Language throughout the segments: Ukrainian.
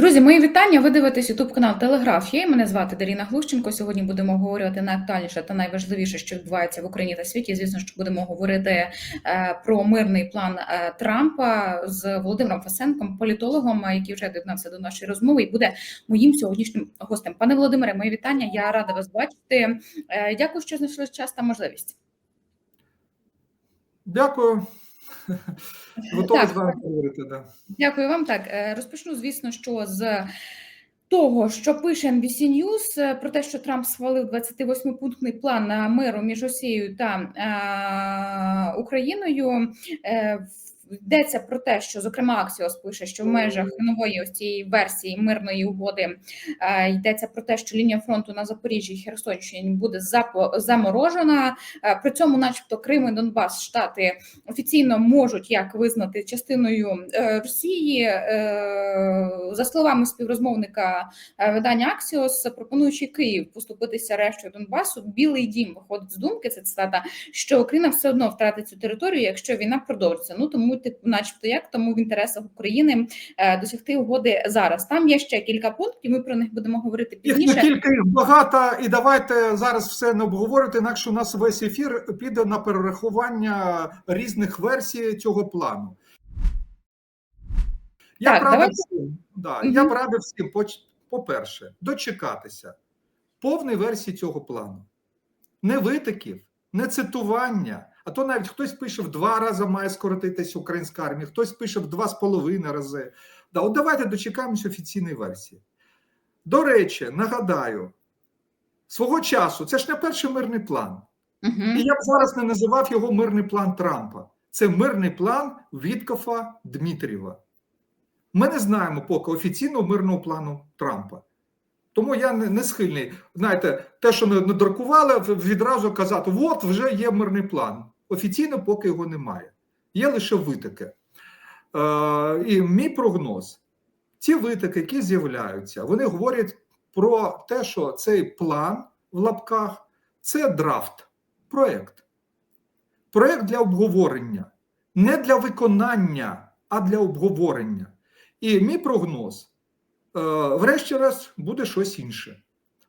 Друзі, мої вітання. Ви дивитесь Ютуб канал Телеграф. Я мене звати Даріна Глущенко. Сьогодні будемо говорити найактуальніше та найважливіше, що відбувається в Україні та світі. Звісно, що будемо говорити е, про мирний план е, Трампа з Володимиром Фасенком, політологом, е, який вже доєднався до нашої розмови, і буде моїм сьогоднішнім гостем. Пане Володимире, мої вітання. Я рада вас бачити. Дякую, що знайшли час та можливість. Дякую. Готовий з вами говорити. Да. Дякую вам. Так е, розпочну, звісно, що з того, що пише NBC News е, про те, що Трамп схвалив 28-пунктний план миру між Росією та е, Україною. Е, Йдеться про те, що зокрема Аксіос пише, що в межах нової ось цієї версії мирної угоди е, йдеться про те, що лінія фронту на Запоріжжі і Херсонщині буде заморожена. Е, При цьому, начебто, Крим і Донбас штати офіційно можуть як визнати частиною е, Росії. Е, За словами співрозмовника е, видання Аксіос, пропонуючи Київ поступитися рештою Донбасу, Білий Дім виходить з думки. Це цитата, що Україна все одно втратить цю територію, якщо війна продовжиться. Ну тому, типу, начебто, як тому в інтересах України е, досягти угоди зараз. Там є ще кілька пунктів. Ми про них будемо говорити Їх не пізніше. тільки їх багато, і давайте зараз все не обговорювати, інакше у нас весь ефір піде на перерахування різних версій цього плану. Я Так, б радив всім, да, я б радив всім, по-перше, дочекатися повної версії цього плану. Не витоків, не цитування. А то навіть хтось пише в два рази має скоротитися українська армія, хтось пише в два з половиною рази. Да, от давайте дочекаємось офіційної версії. До речі, нагадаю, свого часу це ж не перший мирний план. Мгм. І я б зараз не називав його мирний план Трампа. Це мирний план Віткофа Дмитрієва. Ми не знаємо поки офіційного мирного плану Трампа. Тому я не, не схильний. Знаєте, те, що не надрукували, відразу казати: от вже є мирний план. Офіційно поки його немає. Є лише витоки. Е, і мій прогноз: ці витоки, які з'являються, вони говорять про те, що цей план в лапках це драфт, проект. Проект для обговорення, не для виконання, а для обговорення. І мій прогноз, е, врешті-решт, буде щось інше.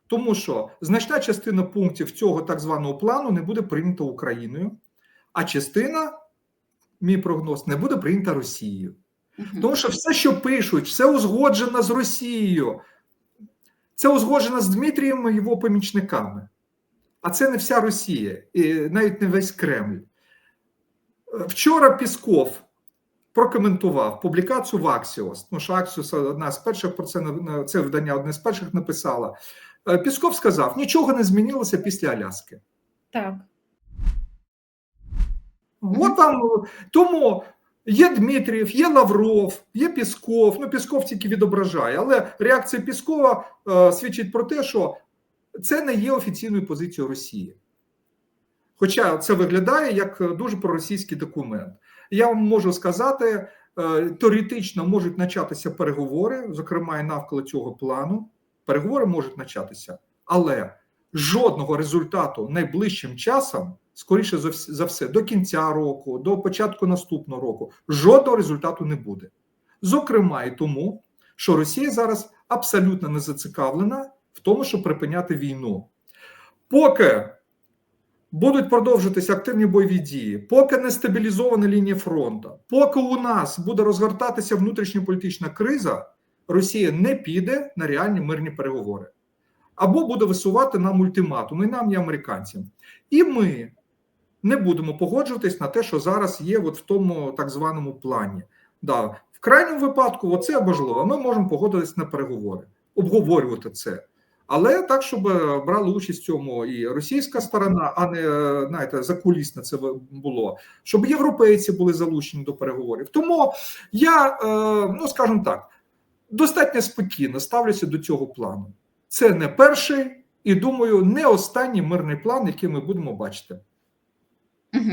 Тому що значна частина пунктів цього так званого плану не буде прийнята Україною, а частина, мій прогноз, не буде прийнята Росією. Тому що все, що пишуть, все узгоджено з Росією. Це узгоджено з Дмитрієм і його помічниками. А це не вся Росія, і навіть не весь Кремль. Вчора Пісков прокоментував публікацію в Аксіос. Ну, що Аксіос одна з перших про це це видання одне з перших написала. Е, Пісков сказав: нічого не змінилося після Аляски. Так. От там тому є Дмитрієв, є Лавров, є Пісков. Ну, Пісков тільки відображає, але реакція Піскова е, свідчить про те, що це не є офіційною позицією Росії. Хоча це виглядає як дуже проросійський документ. Я вам можу сказати, е, теоретично можуть початися переговори, зокрема і навколо цього плану. Переговори можуть початися, але жодного результату найближчим часом, скоріше за вс- за все, до кінця року, до початку наступного року, жодного результату не буде. Зокрема, і тому, що Росія зараз абсолютно не зацікавлена в тому, щоб припиняти війну. Поки будуть продовжуватися активні бойові дії, поки не стабілізована лінія фронту, поки у нас буде розгортатися внутрішньополітична криза, Росія не піде на реальні мирні переговори. Або буде висувати нам ультиматум, і нам, і американцям. І ми не будемо погоджуватись на те, що зараз є от в тому так званому плані. Да, в крайньому випадку, оце можливо, ми можемо погодитись на переговори, обговорювати це. Але так, щоб е, брали участь в цьому і російська сторона, а не е, знаєте, закулісно це було, щоб європейці були залучені до переговорів. Тому я, е, ну скажімо так, достатньо спокійно ставлюся до цього плану. Це не перший і думаю, не останній мирний план, який ми будемо бачити. Угу.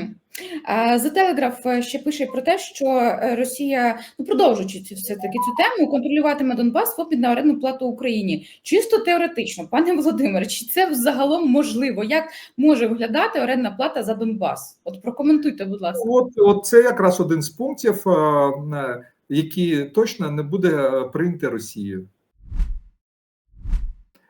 За Телеграф ще пише про те, що е, Росія, ну продовжуючи все таки цю тему, контролюватиме Донбас в на орендну плату Україні. Чисто теоретично, пане Володимире, чи це взагалом можливо? Як може виглядати орендна плата за Донбас? От прокоментуйте, будь ласка. От, от це якраз один з пунктів. е, е, які точно не буде прийняті Росією.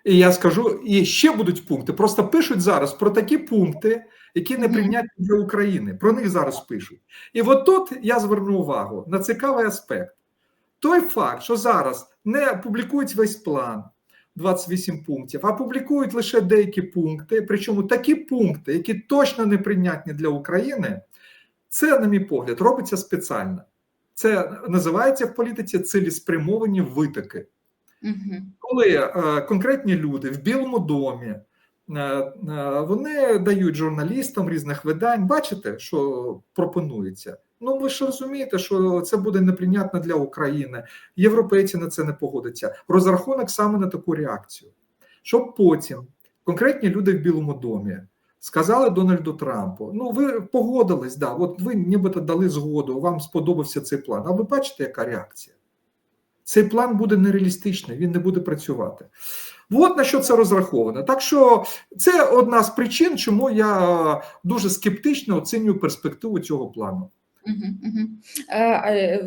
І я скажу, і ще будуть пункти. Просто пишуть зараз про такі пункти, які не прийнятні для України. Про них зараз пишуть. І от тут я зверну увагу на цікавий аспект. Той факт, що зараз не публікують весь план 28 пунктів, а публікують лише деякі пункти, причому такі пункти, які точно не прийнятні для України, це, на мій погляд, робиться спеціально. Це називається в політиці цілеспрямовані витоки Мгм. коли е, конкретні люди в Білому домі вони дають журналістам різних видань, бачите, що пропонується. Ну ви ж розумієте, що це буде неприйнятно для України. Європейці на це не погодяться. Розрахунок саме на таку реакцію, щоб потім конкретні люди в Білому домі сказали Дональду Трампу: ну ви погодились, да, от ви нібито дали згоду, вам сподобався цей план. А ви бачите, яка реакція? Цей план буде нереалістичний, він не буде працювати. От на що це розраховано. Так що це одна з причин, чому я дуже скептично оцінюю перспективу цього плану. Е, е,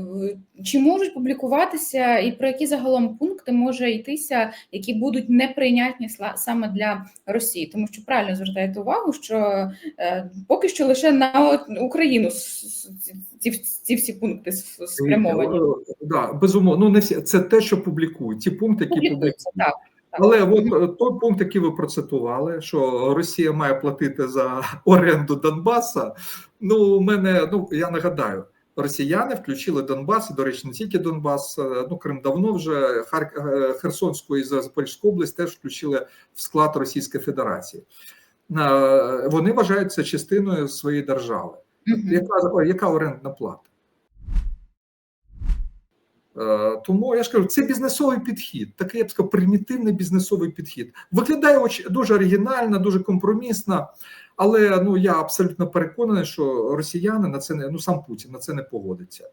Чи можуть публікуватися і про які загалом пункти може йтися, які будуть неприйнятні саме для Росії? Тому що правильно звертаєте увагу, що е, поки що лише на Україну ці, ці всі пункти спрямовані. Да, безумовно, ну не всі це те, що публікують. Ті пункти, які Публікуються, публікують. так. Але от е, той пункт, який ви процитували, що Росія має платити за оренду Донбаса. Ну, у мене ну я нагадаю, росіяни включили Донбас, і, до речі, не тільки Донбас, е, ну Крим давно вже Хар... е, Херсонську і Запорізьку область теж включили в склад Російської Федерації. Вони вважають це частиною своєї держави. Яка, яка орендна плата? Е, Тому я ж кажу, це бізнесовий підхід, такий я б сказав, примітивний бізнесовий підхід. Виглядає дуже оригінально, дуже компромісно, але ну я абсолютно переконаний, що росіяни на це не ну сам Путін на це не погодиться.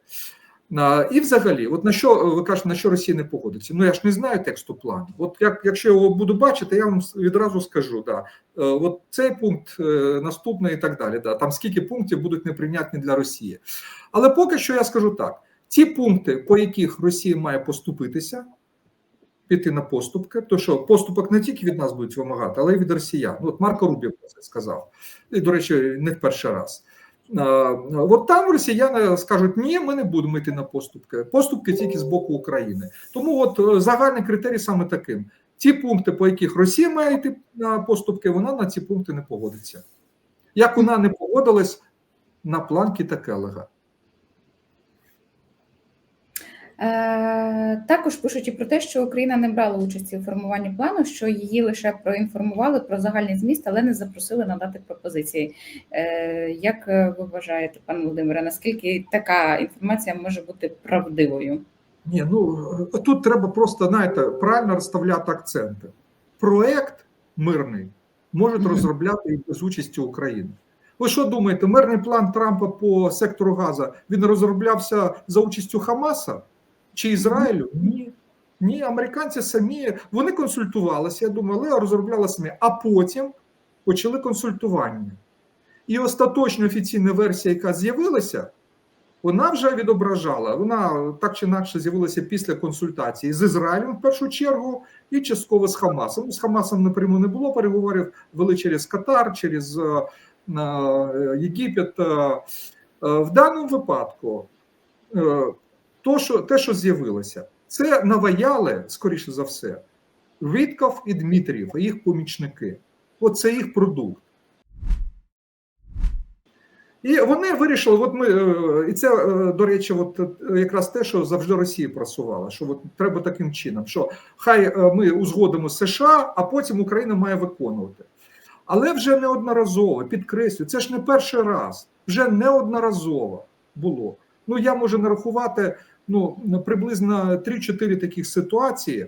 Е, І взагалі, от на що ви кажете, на що Росія не погодиться? Ну я ж не знаю тексту плану. От як якщо його буду бачити, я вам відразу скажу. Да, е, от цей пункт е, наступний і так далі. Да, там скільки пунктів будуть неприйнятні для Росії. Але поки що я скажу так: ті пункти, по яких Росія має поступитися, піти на поступки, то що поступок не тільки від нас будуть вимагати, але й від росіян. От Марко Рубів про це сказав. І, до речі, не в перший раз. От там росіяни скажуть: ні, ми не будемо йти на поступки. Поступки тільки з боку України. Тому от е, загальний критерій саме таким: ті пункти, по яких Росія має йти на поступки, вона на ці пункти не погодиться. Як вона не погодилась на план Кіта. Е, також пишуть і про те, що Україна не брала участі у формуванні плану, що її лише проінформували про загальний зміст, але не запросили надати пропозиції. Е, як е, ви вважаєте, пане Володимире, наскільки така інформація може бути правдивою? Ні, ну тут треба просто знаєте, правильно розставляти акценти. Проект мирний можуть розробляти і без участі України. Ви що думаєте, мирний план Трампа по сектору Газа він розроблявся за участю Хамаса чи Ізраїлю? Ні. Ні, американці самі вони консультувалися, я думаю, але розробляли самі, а потім почали консультування. І остаточна офіційна версія, яка з'явилася, вона вже відображала. Вона так чи інакше з'явилася після консультації з Ізраїлем в першу чергу, і частково з Хамасом. З Хамасом напряму не було переговорів, вели через Катар, через е, е, Єгипет. Е, в даному випадку то, що, те, що з'явилося, це наваяли, скоріше за все, Вітков і Дмитрієв, і їх помічники. От це їх продукт. І вони вирішили, от ми, е, і це, е, до речі, от е, якраз те, що завжди Росія просувала, що от треба таким чином, що хай ми узгодимо США, а потім Україна має виконувати. Але вже неодноразово, підкреслю, це ж не перший раз, вже неодноразово було. Ну, я можу нарахувати ну, приблизно 3-4 таких ситуації,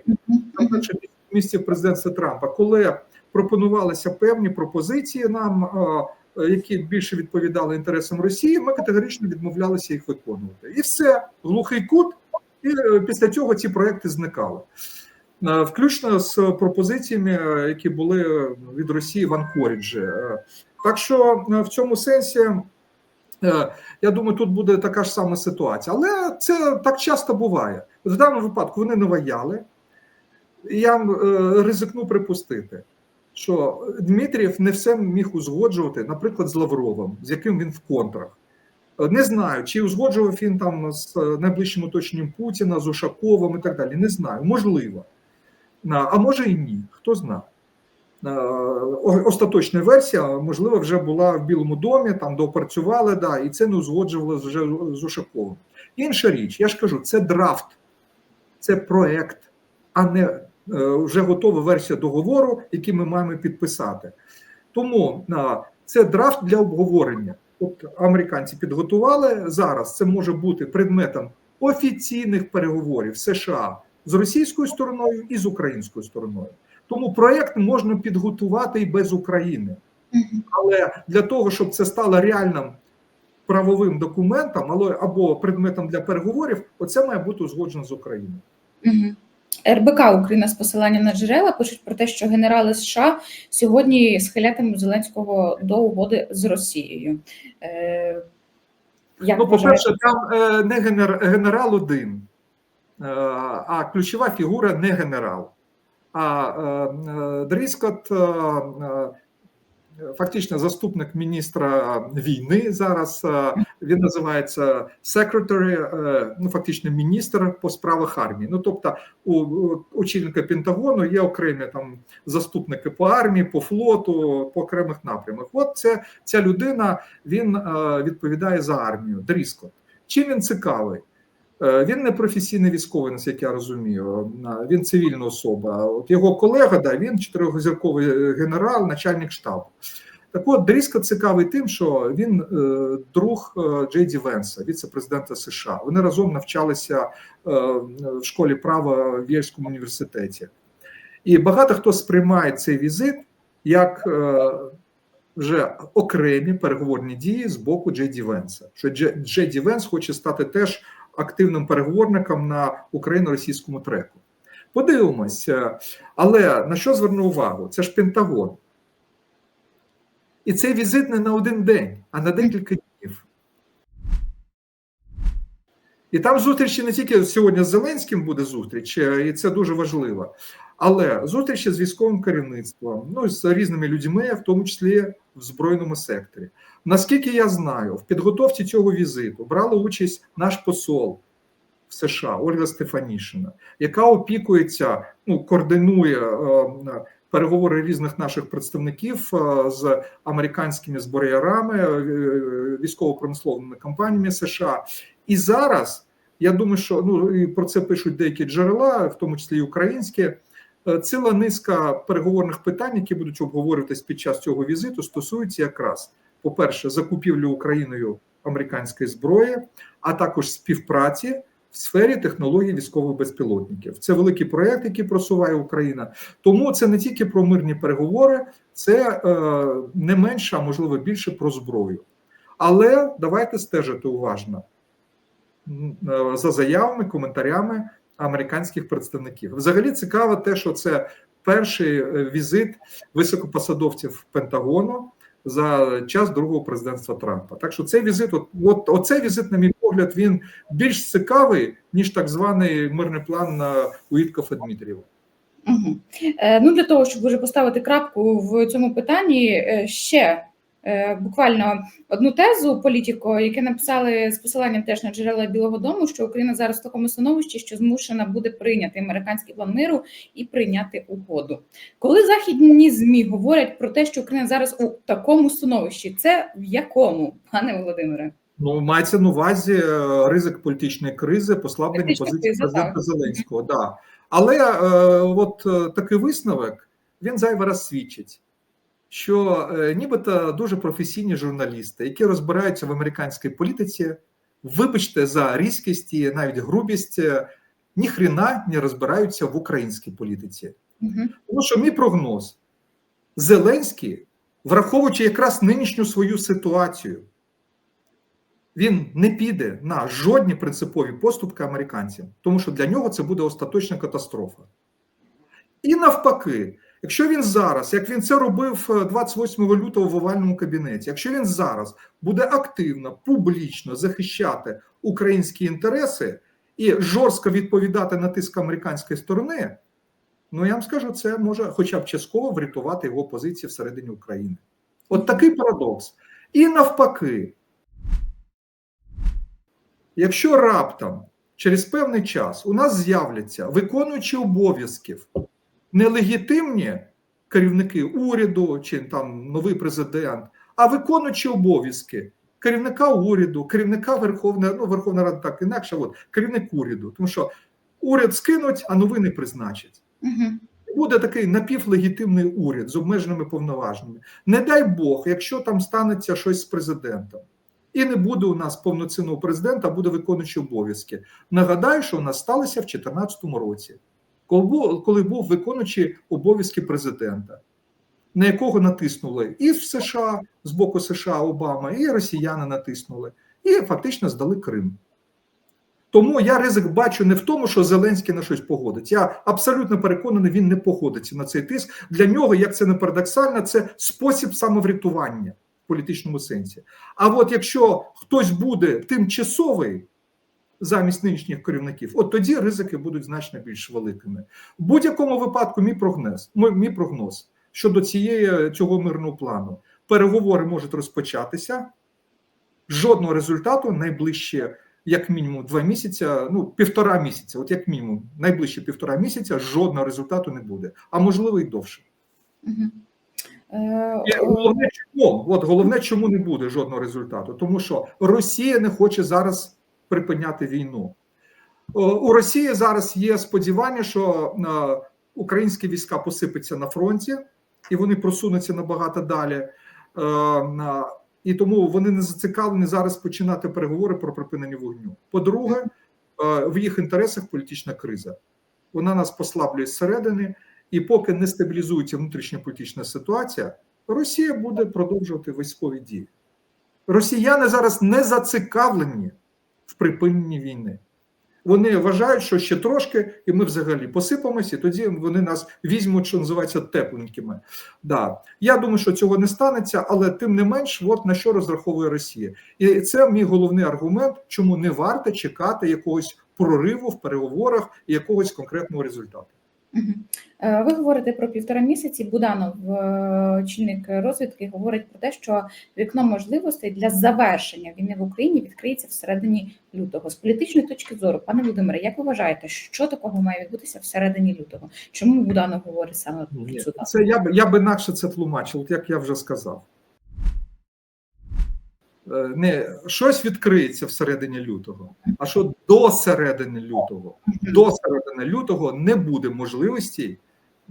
перше місці президентства Трампа, коли пропонувалися певні пропозиції нам, е, які більше відповідали інтересам Росії, ми категорично відмовлялися їх виконувати. І все, глухий кут, і е, після цього ці проекти зникали. Е, Включно з пропозиціями, е, які були від Росії в Анкоріджі. Е, Так що е, в цьому сенсі Е, Я думаю, тут буде така ж сама ситуація. Але це так часто буває. В даному випадку вони не ваяли. І Я е, ризикну припустити, що Дмитрієв не все міг узгоджувати, наприклад, з Лавровим, з яким він в контрах. Е, Не знаю, чи узгоджував він там з е, найближчим оточенням Путіна, з Ушаковим і так далі. Не знаю, можливо. А може і ні, хто знає. Е, Остаточна версія, можливо, вже була в Білому домі, там доопрацювали, да, і це не узгоджували вже з Ушаковим. Інша річ, я ж кажу, це драфт, це проект, а не е, вже готова версія договору, який ми маємо підписати. Тому це драфт для обговорення. От американці підготували зараз. Це може бути предметом офіційних переговорів США з російською стороною і з українською стороною. Тому проект можна підготувати і без України. Але для того, щоб це стало реальним правовим документом або предметом для переговорів, оце має бути узгоджено з Україною. РБК Україна з посиланням на джерела пишуть про те, що генерали США сьогодні схилятимуть Зеленського до угоди з Росією. Е, як Ну, по-перше, там е, не генер, генерал один, е, а ключова фігура не генерал. А е, е, Дріскот е, фактично заступник міністра війни зараз. Він називається е, ну фактично міністр по справах армії. Ну тобто, у очільника Пентагону є окремі там заступники по армії, по флоту, по окремих напрямах. От це ця людина він відповідає за армію. Дріскот. Чим він цікавий? Е, Він не професійний військовий, наскільки я розумію. Е, Він цивільна особа. От його колега, да, він чотирьохзірковий е, генерал, начальник штабу. Так от Дріска цікавий тим, що він друг Джей Ді Венса, віце-президента США. Вони разом навчалися в школі права в Єльському університеті. І багато хто сприймає цей візит як вже окремі переговорні дії з боку Джей Ді Венса. Що Дже- Джей Ді Венс хоче стати теж активним переговорником на україно-російському треку. Подивимось, е, але на що зверну увагу? Це ж Пентагон. І цей візит не на один день, а на декілька І там зустрічі не тільки сьогодні з Зеленським буде зустріч, е, і це дуже важливо, але зустрічі з військовим керівництвом, ну з різними людьми, в тому числі в збройному секторі. Наскільки я знаю, в підготовці цього візиту брала участь наш посол в США Ольга Стефанішина, яка опікується, ну координує е, переговори різних наших представників е, з американськими зброярами, е, військово-промисловими компаніями США. І зараз я думаю, що ну і про це пишуть деякі джерела, в тому числі і українські. е, Ціла низка переговорних питань, які будуть обговорюватись під час цього візиту, стосуються якраз, по-перше, закупівлі Україною американської зброї, а також співпраці в сфері технологій військових безпілотників. Це великий проект, який просуває Україна. Тому це не тільки про мирні переговори, це е, не менше, а можливо більше про зброю. Але давайте стежити уважно за заявами, коментарями американських представників. Взагалі цікаво те, що це перший е, візит високопосадовців Пентагону за час другого президентства Трампа. Так що цей візит, от, от оцей візит, на мій погляд, він більш цікавий, ніж так званий мирний план на Уіткофа Дмитрієва. Угу. Е, ну для того, щоб вже поставити крапку в цьому питанні, е, ще е, буквально одну тезу політико, яке написали з посиланням теж на джерела Білого Дому, що Україна зараз в такому становищі, що змушена буде прийняти американський план миру і прийняти угоду. Коли західні змі говорять про те, що Україна зараз у такому становищі, це в якому, пане Володимире? Ну, мається на увазі е, ризик політичної кризи, послаблення Політична позиції президента. Зеленського. Да. Але е, от е, такий висновок він зайвий раз свідчить, що е, нібито дуже професійні журналісти, які розбираються в американській політиці, вибачте за різкість і навіть грубість, е, ніхрена не розбираються в українській політиці. Угу. Тому що мій прогноз: Зеленський, враховуючи якраз нинішню свою ситуацію, він не піде на жодні принципові поступки американцям, тому що для нього це буде остаточна катастрофа. І навпаки, Якщо він зараз, як він це робив е, 28 лютого в овальному кабінеті, якщо він зараз буде активно, публічно захищати українські інтереси і жорстко відповідати на тиск американської сторони, ну я вам скажу, це може хоча б частково врятувати його позиції всередині України. От такий парадокс. І навпаки, якщо раптом через певний час у нас з'являться виконуючі обов'язків нелегітимні керівники уряду чи там новий президент, а виконуючі обов'язки керівника уряду, керівника Верховної ну, Верховна Рада так інакше, от керівник уряду, тому що уряд скинуть, а новий не призначать. Угу. Буде такий напівлегітимний уряд з обмеженими повноваженнями. Не дай Бог, якщо там станеться щось з президентом, і не буде у нас повноцінного президента, а буде виконуючи обов'язки. Нагадаю, що у нас сталося в 2014 році, коли був, виконуючий обов'язки президента, на якого натиснули і в США з боку США Обама, і росіяни натиснули, і фактично здали Крим. Тому я ризик бачу не в тому, що Зеленський на щось погодить. Я абсолютно переконаний, він не погодиться на цей тиск. Для нього, як це не парадоксально, це спосіб самоврятування в політичному сенсі. А от якщо хтось буде тимчасовий замість нинішніх керівників, от тоді ризики будуть значно більш великими. В будь-якому випадку, мій прогноз, мій прогноз щодо цієї цього мирного плану, переговори можуть розпочатися. Жодного результату найближче як мінімум два місяці, ну півтора місяця, от як мінімум, найближче півтора місяця жодного результату не буде, а можливо і довше. Угу. Е, І головне, чому от головне, чому не буде жодного результату, тому що Росія не хоче зараз припиняти війну. У Росії зараз є сподівання, що е, українські війська посипаться на фронті, і вони просунуться набагато далі. Е, і тому вони не зацікавлені зараз починати переговори про припинення вогню. По-друге, в їх інтересах політична криза. Вона нас послаблює зсередини, і поки не стабілізується внутрішня політична ситуація, Росія буде продовжувати військові дії. Росіяни зараз не зацікавлені в припиненні війни. Вони вважають, що ще трошки, і ми взагалі посипамося, і тоді вони нас візьмуть, що називається тепленькими. Да. Я думаю, що цього не станеться, але тим не менш, от на що розраховує Росія. І це мій головний аргумент, чому не варто чекати якогось прориву в переговорах і якогось конкретного результату. Ви говорите про півтора місяці. Буданов, очільник розвідки, говорить про те, що вікно можливостей для завершення війни в Україні відкриється всередині лютого. З політичної точки зору, пане Володимире, як ви вважаєте, що такого має відбутися всередині лютого? Чому Буданов говорить саме про цю дату? Це я б я б інакше це тлумачив, як я вже сказав. Не щось відкриється всередині лютого, а що до середини лютого, до середини лютого не буде можливості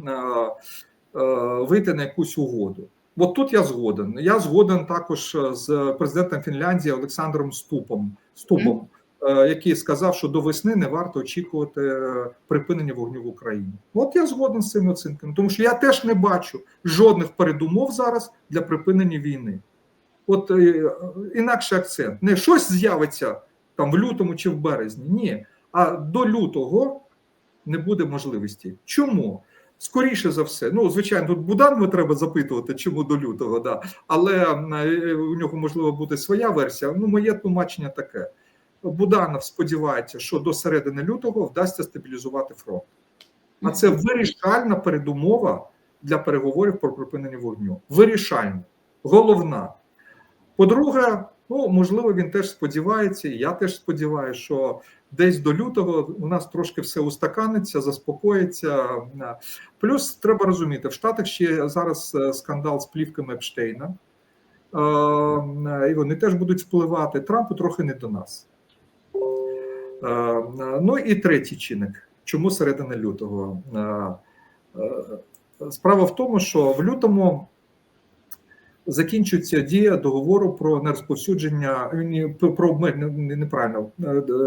е, е, вийти на якусь угоду. От тут я згоден. Я згоден також з президентом Фінляндії Олександром Ступом, Ступом, е, який сказав, що до весни не варто очікувати припинення вогню в Україні. От я згоден з цими оцінками, тому що я теж не бачу жодних передумов зараз для припинення війни. От е, інакший акцент. Не щось з'явиться там в лютому чи в березні. Ні. А до лютого не буде можливості. Чому? Скоріше за все, ну звичайно, тут Буданова треба запитувати, чому до лютого, да. але е, у нього можливо буде своя версія. Ну, моє тлумачення таке: Буданов сподівається, що до середини лютого вдасться стабілізувати фронт. А це вирішальна передумова для переговорів про припинення вогню. Вирішальна, головна. По-друге, ну можливо, він теж сподівається, і я теж сподіваюся, що десь до лютого у нас трошки все устаканиться, заспокоїться. Плюс треба розуміти, в Штатах ще зараз скандал з плівками Епштейна, і вони теж будуть впливати. Трампу трохи не до нас. Ну і третій чинник. Чому середина лютого? Справа в тому, що в лютому закінчується дія договору про нерозповсюдження про обмеження неправильно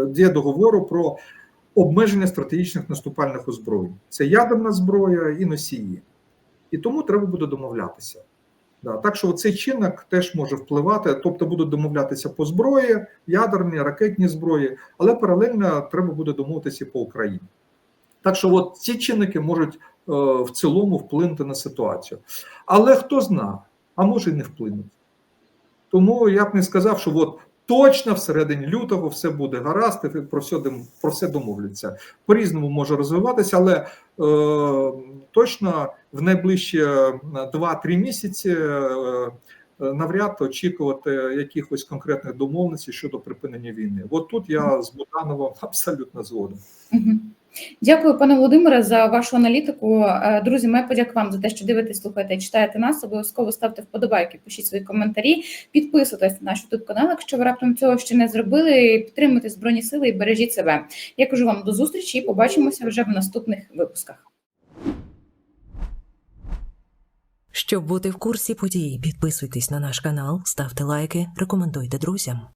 дія договору про обмеження стратегічних наступальних озброєнь. Це ядерна зброя і носії, і тому треба буде домовлятися. Так що цей чинник теж може впливати, тобто будуть домовлятися по зброї, ядерні, ракетні зброї, але паралельно треба буде домовитися і по Україні. Так що, от ці чинники можуть в цілому вплинути на ситуацію. Але хто зна, а може і не вплинуть. Тому я б не сказав, що от точно всередині лютого все буде гаразд, і про все, про все домовляться. По-різному може розвиватися, але е, точно в найближчі е, 2-3 місяці е, е, навряд очікувати якихось конкретних домовленостей щодо припинення війни. От тут я з Будановим абсолютно згоден. Дякую, пане Володимире, за вашу аналітику. Е, Друзі, моя подяка вам за те, що дивитесь, слухаєте і читаєте нас. Обов'язково ставте вподобайки, пишіть свої коментарі, підписуйтесь на наш youtube канал, якщо ви раптом цього ще не зробили. Підтримуйте збройні сили і бережіть себе. Я кажу вам до зустрічі і побачимося вже в наступних випусках. Щоб бути в курсі подій, підписуйтесь на наш канал, ставте лайки, рекомендуйте друзям.